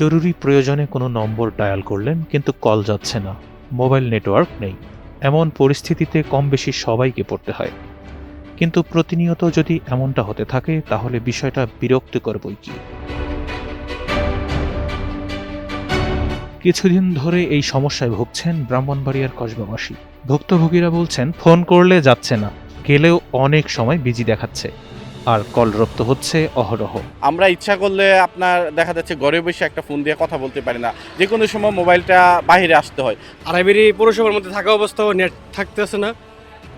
জরুরি প্রয়োজনে কোনো নম্বর ডায়াল করলেন, কিন্তু কল যাচ্ছে না। মোবাইল নেটওয়ার্ক নেই। এমন পরিস্থিতিতে কম বেশি সবাইকে পড়তে হয়। কিন্তু প্রতিনিয়ত যদি এমনটা হতে থাকে, তাহলে বিষয়টা বিরক্তিকর বই কি? কিছুদিন ধরে এই সমস্যায় ভুগছেন ব্রাহ্মণবাড়িয়ার কসবাবাসী। ভুক্তভোগীরা বলছেন, ফোন করলে যাচ্ছে না। গেলেও অনেক সময় বিজি দেখাচ্ছে। আর কল রপ্ত হচ্ছে অহরহ। আমরা ইচ্ছা করলে আপনার দেখা যাচ্ছে ঘরে বসে একটা ফোন দিয়ে কথা বলতে পারি না। যে কোনো সময় মোবাইলটা বাইরে আসতে হয়। আড়াইবেরি পৌরসভার মধ্যে থাকা অবস্থাও নেট থাকতেছে না।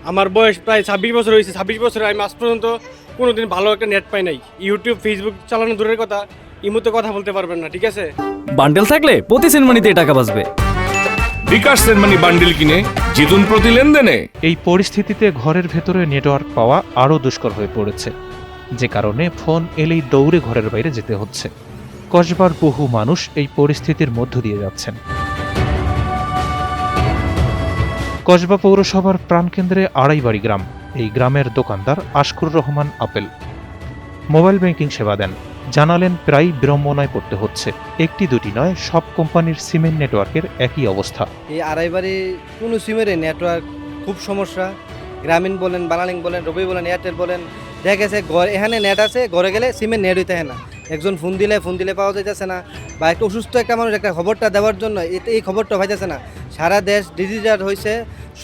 আমার বয়স প্রায় ছাব্বিশ বছর হয়েছে। ছাব্বিশ বছরে আমি আজ পর্যন্ত কোনোদিন ভালো একটা নেট পাই নাই। ইউটিউব ফেসবুক চালানো দূরের কথা ইমুতে কথা বলতে পারবেন না ঠিক আছে? বান্ডেল থাকলে প্রতি সেনমানিতে টাকা বাঁচবে। বিকাশ সেনমানি বান্ডিল কিনে জিতুন প্রতি লেনদেনে। এই পরিস্থিতিতে ঘরের ভেতরে নেটওয়ার্ক পাওয়া আরও দুষ্কর হয়ে পড়েছে। যে কারণে ফোন এলেই দৌড়ে ঘরের বাইরে যেতে হচ্ছে। কসবার বহু মানুষ এই পরিস্থিতির মধ্য দিয়ে যাচ্ছেন। কসবা পৌরসভার প্রাণকেন্দ্রে আড়াইবাড়ি গ্রাম। এই গ্রামের দোকানদার Ashkur Rahman apple. Mobile banking সেবা দেন। জানালেন, প্রায় বিড়ম্বনায় পড়তে হচ্ছে। একটি দুটি নয়, সব কোম্পানির সিমেন্ট নেটওয়ার্কের একই অবস্থা। এই আড়াইবাড়ি কোনো সিমের নেটওয়ার্ক খুব সমস্যা। গ্রামীণ বলেন বানালিং বলেন, রবি বলেন, এয়ারটেল বলেন দেখা গেছে ঘর, এখানে নেট আছে, ঘরে গেলে সিমের নেট হইতে না। একজন ফোন দিলে ফোন দিলে পাওয়া যাইতেছে না। বা একটা অসুস্থ একটা মানুষ একটা খবরটা দেওয়ার জন্য এই খবরটা পাইতেছে না। সারা দেশ ডিজিটাল হয়েছে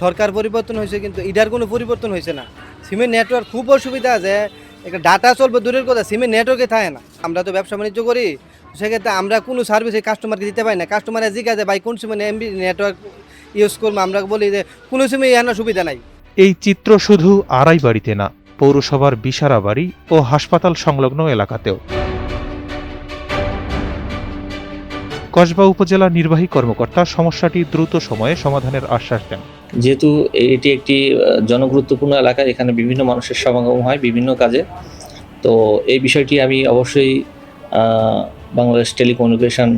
সরকার পরিবর্তন হয়েছে কিন্তু ইডার কোনো পরিবর্তন হয়েছে না। সিমের নেটওয়ার্ক খুব অসুবিধা আছে। একটা ডাটা চলবে দূরের কথা সিমের নেটওয়ার্কে থাকে না। আমরা তো ব্যবসা বাণিজ্য করি, সেক্ষেত্রে আমরা কোনো সার্ভিস এই কাস্টমারকে দিতে পারি না। কাস্টমারে জিজ্ঞাসা ভাই, কোন সিমে এমবি নেটওয়ার্ক ইউজ করব, আমরা বলি যে কোনো সিমে এখানে সুবিধা নাই। এই চিত্র শুধু আড়াই বাড়িতে না পৌরসভার বিশারা বাড়ি ও হাসপাতাল সংলগ্ন এলাকাতেও। কসবা উপজেলা নির্বাহী কর্মকর্তা সমস্যাটি দ্রুত সময়ে সমাধানের আশ্বাস দেন। যেহেতু এটি একটি জনগুরুত্বপূর্ণ এলাকা, এখানে বিভিন্ন মানুষের সমাগম হয় বিভিন্ন কাজে। তো এই বিষয়টি আমি অবশ্যই বাংলাদেশ টেলিকমিউনিকেশন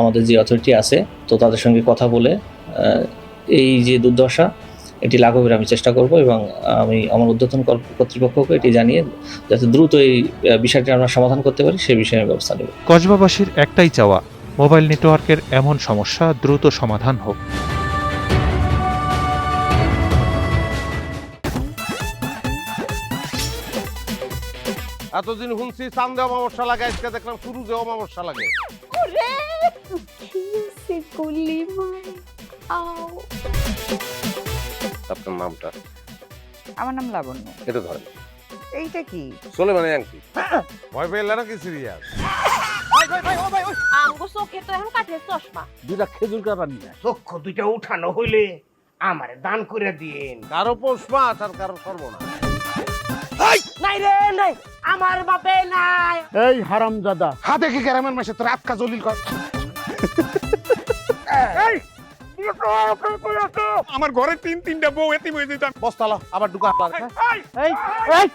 আমাদের যে অথরিটি আছে, তো তাদের সঙ্গে কথা বলে এই যে দুর্দশা এটি লাঘবের আমি চেষ্টা করব এবং আমি আমার উদ্বোধন কর্তৃপক্ষকে এটি জানিয়ে যাতে দ্রুত এই বিষয়টি আমরা সমাধান করতে পারি সে বিষয়ে আমি ব্যবস্থা নেব। কসবাবাসীর একটাই চাওয়া মোবাইল নেটওয়ার্কের এমন সমস্যা দ্রুত সমাধান হোক। এতদিন শুনছি চান্দে অমাবস্যা লাগে আজকে দেখলাম শুরুতে অমাবস্যা লাগে। ওরে কিসে গুলি মার আও। আপনার নামটা? আমার নাম লাবণ্য। এটা ধরেন। এইটা কি? চলে মানে আংটি। ভয় পেলে নাকি সিরিয়াস আমগো চোখে তো এখন কাঠের চশমা। দুটা খেজুর কাটা নিয়ে চক্ষু দুইটা উঠানো হইলে আমারে দান করে দিন কারও পৌষ আর কারও সর্বনাশ। নাই রে নাই। আমার বাপে নাই। এই হারাম দাদা হাতে কি গ্রামের মাসে তোর আটকা জলিল কর। আমার ঘরে তিন তিনটা বউ এতিম হয়ে যেতাম বস্তালা আবার ঢুকা এই! এই!